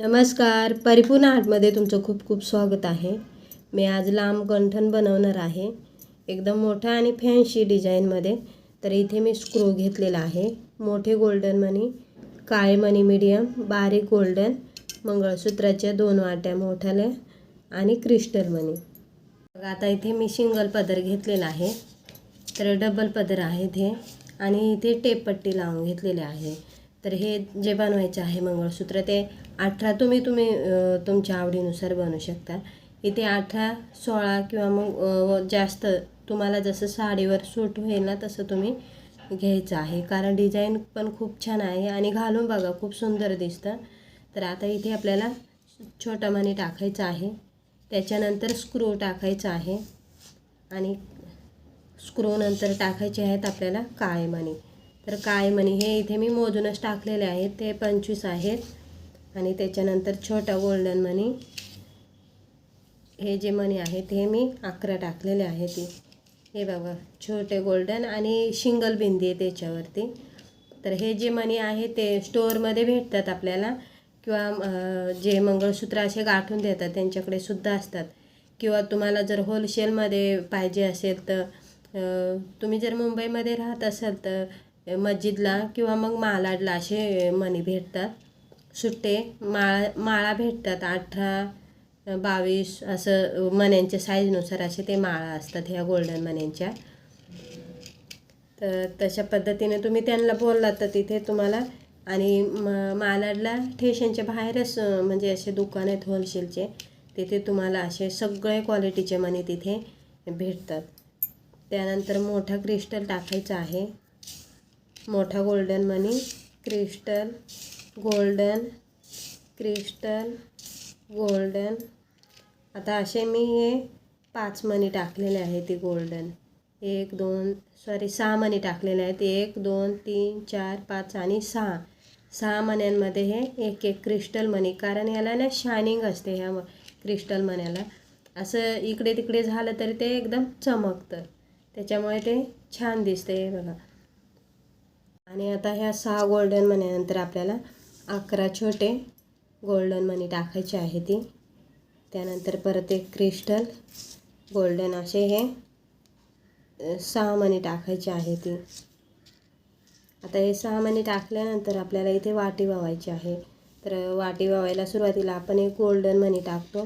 नमस्कार. परिपूर्ण आर्टमध्ये तुमचं खूप खूप स्वागत आहे. मी आज लांब गंठण बनवणार आहे. एकदम मोठा आणि फॅन्सी डिझाईनमध्ये. तर इथे मी स्क्रू घेतलेला आहे. मोठे गोल्डन मनी काळे मनी मीडियम बारीक गोल्डन मंगळसूत्राच्या दोन वाट्या मोठ्याल्या आणि क्रिस्टल मनी. मग आता इथे मी सिंगल पदर घेतलेला आहे. तर डबल पदर आहे इथे आणि इथे टेपपट्टी लावून घेतलेली आहे. तर हे जे बनवायचं आहे मंगळसूत्र ते अठरा तुम्ही तुम्ही तुमच्या आवडीनुसार बनवू शकता. इथे अठरा सोळा किंवा मग जास्त तुम्हाला जसं साडीवर सूट होईल ना तसं तुम्ही घ्यायचं आहे. कारण डिझाईन पण खूप छान आहे आणि घालून बघा खूप सुंदर दिसतं. तर आता इथे आपल्याला छोटा मणी टाकायचा आहे. त्याच्यानंतर स्क्रू टाकायचा आहे. आणि स्क्रू नंतर टाकायचे आहेत आपल्याला काळे मणी. तर काय म्हणे हे इथे मी मोजूनच टाकलेले आहेत ते पंचवीस आहेत. आणि त्याच्यानंतर छोटा गोल्डन मनी हे जे मणी आहेत हे मी अकरा टाकलेले आहेत. हे बघा छोटे गोल्डन आणि शिंगल बिंदी आहे त्याच्यावरती. तर हे जे मणी आहे ते स्टोअरमध्ये भेटतात आपल्याला. किंवा जे मंगळसूत्र असे गाठून देतात त्यांच्याकडे सुद्धा असतात. किंवा तुम्हाला जर होलसेलमध्ये पाहिजे असेल तर तुम्ही जर मुंबईमध्ये राहत असाल तर मस्जिदला किंवा मग मालाडला असे मणी भेटतात. सुट्टे माळा माळा भेटतात. अठरा बावीस असं मण्यांच्या साईजनुसार असे ते माळा असतात ह्या गोल्डन मण्यांच्या. तर तशा पद्धतीने तुम्ही त्यांना बोललात तर तिथे तुम्हाला आणि म मालाडला ठेशांच्या बाहेरच म्हणजे असे दुकान आहेत होलसेलचे तिथे तुम्हाला असे सगळे क्वालिटीचे मणी तिथे भेटतात. त्यानंतर मोठा क्रिस्टल टाकायचा आहे. मोठा गोल्डन मनी क्रिस्टल गोल्डन क्रिस्टल गोल्डन. आता असे मी हे पाच मनी टाकलेले आहेत ते गोल्डन. एक दोन सॉरी सहा मनी टाकलेले आहेत. एक दोन तीन चार पाच आणि सहा. सहा मण्यांमध्ये हे एक एक क्रिस्टल मनी. कारण याला ना शायनिंग असते ह्या क्रिस्टल मण्याला असं इकडे तिकडे झालं तरी ते एकदम चमकतं. त्याच्यामुळे ते छान दिसते हे बघा. आणि आता ह्या सहा गोल्डन मनीनंतर आपल्याला अकरा छोटे गोल्डन मनी टाकायचे आहे ती. त्यानंतर परत एक क्रिस्टल गोल्डन असे हे सहा मणी टाकायचे आहे ती. आता हे सहा मणी टाकल्यानंतर आपल्याला इथे वाटी वावायची आहे. तर वाटी वावायला सुरुवातीला आपण एक गोल्डन मनी टाकतो.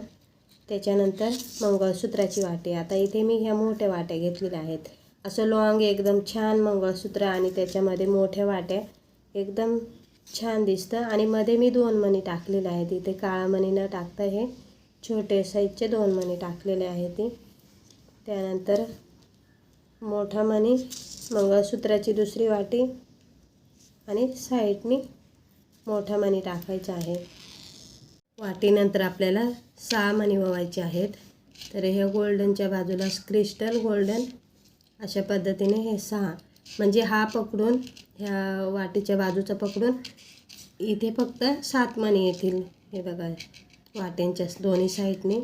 त्याच्यानंतर मंगळसूत्राची वाटी. आता इथे मी ह्या मोठ्या वाट्या घेतलेल्या आहेत. असं लॉंग एकदम छान मंगळसूत्र आणि त्याच्यामध्ये मोठ्या वाट्या. एकदम छान दिसतं. आणि मध्ये मी दोन मणी टाकलेले आहेत. इथे काळा मणी न टाकता हे छोटे साईजचे दोन मणी टाकलेले आहेत ती. त्यानंतर मोठा मणी मंगळसूत्राची दुसरी वाटी आणि साईडनी मोठा मणी टाकायचा आहे. वाटीनंतर आपल्याला सहा मणी व्हायचे आहेत. तर ह्या गोल्डनच्या बाजूला क्रिस्टल गोल्डन अशा पद्धतीने हे सहा. म्हणजे हा पकडून ह्या वाटीच्या बाजूचा पकडून इथे फक्त सात मणी येतील. हे बघा वाट्यांच्या दोन्ही साईडने.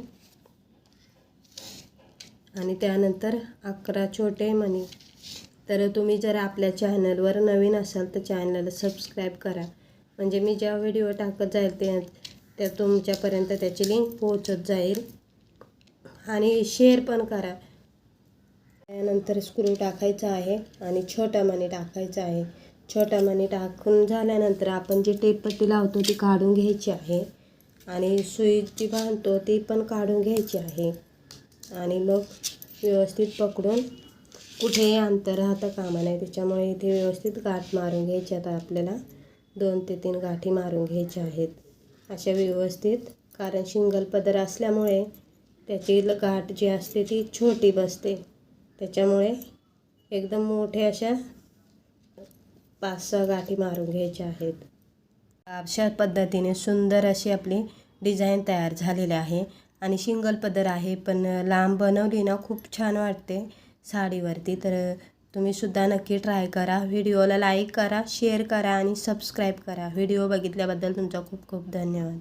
आणि त्यानंतर अकरा छोटे मणी. तर तुम्ही जर आपल्या चॅनलवर नवीन असाल तर चॅनलला सबस्क्राईब करा. म्हणजे मी ज्या व्हिडिओ टाकत जाईल ते त्या तुमच्यापर्यंत त्याची लिंक पोहोचत जाईल. आणि शेअर पण करा. त्यानंतर स्क्रू टाकायचा आहे आणि छोटा मणी टाकायचा आहे. छोटा मणी टाकून झाल्यानंतर आपण जी टेपपट्टी लावतो ती काढून घ्यायची आहे. आणि सुई जी बांधतो ती पण काढून घ्यायची आहे. आणि मग व्यवस्थित पकडून कुठेही अंतर राहता कामा नाही त्याच्यामुळे इथे व्यवस्थित गाठ मारून घ्यायची. आता आपल्याला दोन ते तीन गाठी मारून घ्यायच्या आहेत. अशा व्यवस्थित कारण शिंगल पदर असल्यामुळे त्याची ल- गाठ जी असते ती छोटी बसते. त्याच्यामुळे एकदम मोठे अशा पाच सहा गाठी मारून घ्यायच्या आहेत. अशा पद्धतीने सुंदर अशी आपली डिझाईन तयार झालेली आहे आणि शिंगल पदर आहे पण लांब बनवली ना खूप छान वाटते साडीवरती. तर तुम्ही सुद्धा नक्की ट्राय करा. व्हिडिओला लाईक करा शेअर करा आणि सबस्क्राईब करा. व्हिडिओ बघितल्याबद्दल तुमचा खूप खूप धन्यवाद.